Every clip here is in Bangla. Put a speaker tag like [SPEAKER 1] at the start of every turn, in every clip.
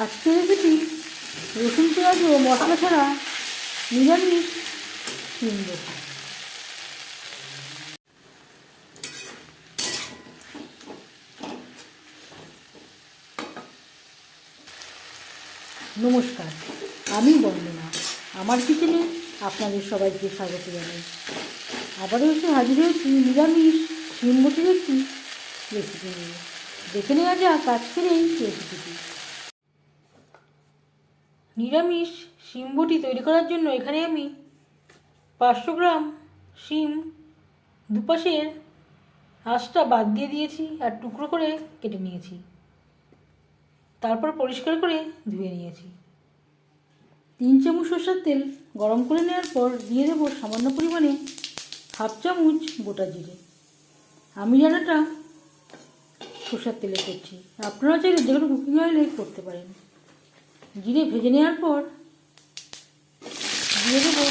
[SPEAKER 1] আজকে রেসিপি রসুন পেঁয়াজ ও মশলা ছাড়া নিরামিষ শিম নমস্কার, আমি বন্দনা। আমার কিচেনে আপনাদের সবাইকে স্বাগত জানাই। আবারও এসে হাজির হয়েছি নিরামিষ শিম বটির একটি রেসিপি নিয়ে। দেখে নেওয়া যাক আজকের এই রেসিপিটি নিরামিষ শিম বটি তৈরি করার জন্য এখানে আমি পাঁচশো গ্রাম শিম দুপাশের আঁশটা বাদ দিয়ে দিয়েছি আর টুকরো করে কেটে নিয়েছি। তারপর পরিষ্কার করে ধুয়ে নিয়েছি। তিন চামচ সর্ষের তেল গরম করে নেওয়ার পর দিয়ে দেবো সামান্য পরিমাণে হাফ চামচ গোটা জিরে। আমি রান্নাটা সর্ষের তেলে করছি। আপনারা চাইলে যে কোনো কুকিং অয়েলে করতে পারেন। জিরে ভেজে নেওয়ার পর দিয়ে দেবো।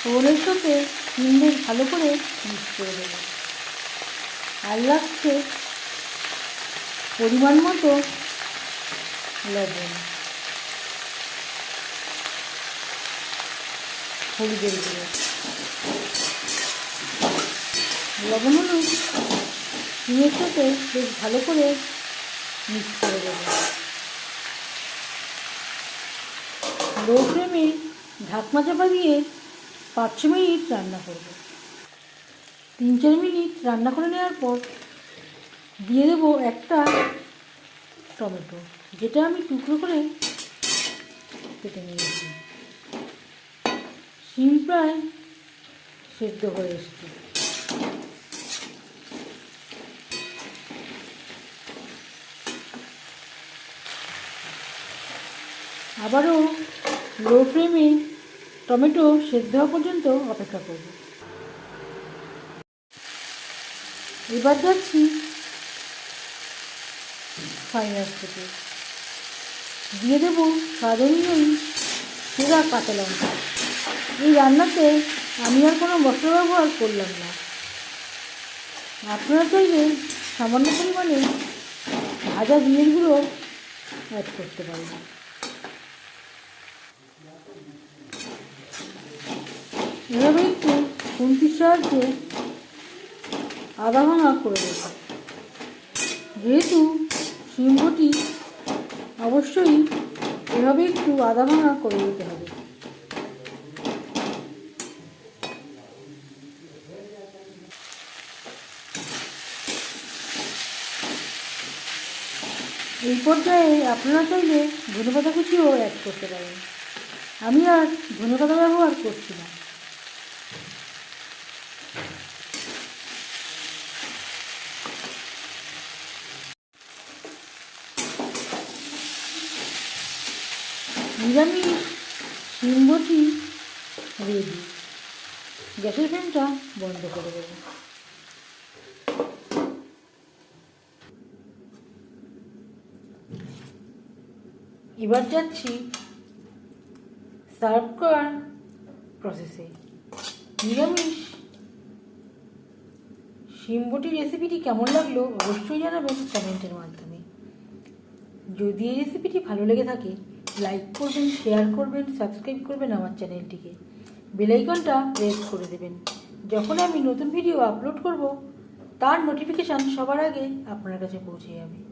[SPEAKER 1] ফোড়নের সাথে তিন ভালো করে মিক্স করে দেবো। আর লাগছে পরিমাণ মতো লবণ। হলুদের গুঁড়ো। লবণ হলুদ ডিমের সাথে বেশ ভালো করে মিক্স করে দেবো। লো ফ্লেমে ঢাকনা চাপা দিয়ে পাঁচ ছ মিনিট রান্না করব। তিন চার মিনিট রান্না করে নেওয়ার পর দিয়ে দেবো একটা টমেটো, যেটা আমি টুকরো করে কেটে নিয়েছি। শিম প্রায় সেদ্ধ হয়ে এসছে। আবারও লো ফ্লেমে টমেটো সেদ্ধ হওয়া পর্যন্ত অপেক্ষা করব। এবার যাচ্ছি ফাইনাল থেকে। দিয়ে দেবো স্বাদ অনুযায়ী সেরা কাঁচা লঙ্কা। এই রান্নাতে আমি আর কোনো মশলা ব্যবহার করলাম না। আপনারা চাইলে সামান্য পরিমাণে ভাজা গুঁড়ো অ্যাড করতে পারেন। এভাবে একটু খুন্তির সাহায্যে আদা ভাঙা করে দেব যেহেতু সিমটি অবশ্যই এভাবে একটু আদা ভাঙা করে দিতে হবে। এই পর্যায়ে আপনারা চাইলে ধনেপাতা কুচিও অ্যাড করতে পারেন। আমি আর ধনেপাতা ব্যবহার করছি না। নিরামিষ শিমবটি রেডি গ্যাসের ফ্লেমটা বন্ধ করে দেবো। এবার যাচ্ছি সার্ভ করার প্রসেসে নিরামিষ। শিমবটি রেসিপিটি কেমন লাগল অবশ্যই জানাবেন কমেন্টের মাধ্যমে। যদি এই রেসিপিটি ভালো লেগে থাকে লাইক করবেন শেয়ার করবেন সাবস্ক্রাইব করবেন আমার চ্যানেলটিকে বেলাইকনটা প্রেস করে দেবেন। যখন আমি নতুন ভিডিও আপলোড করব, তার নোটিফিকেশান সবার আগে আপনার কাছে পৌঁছে যাবে।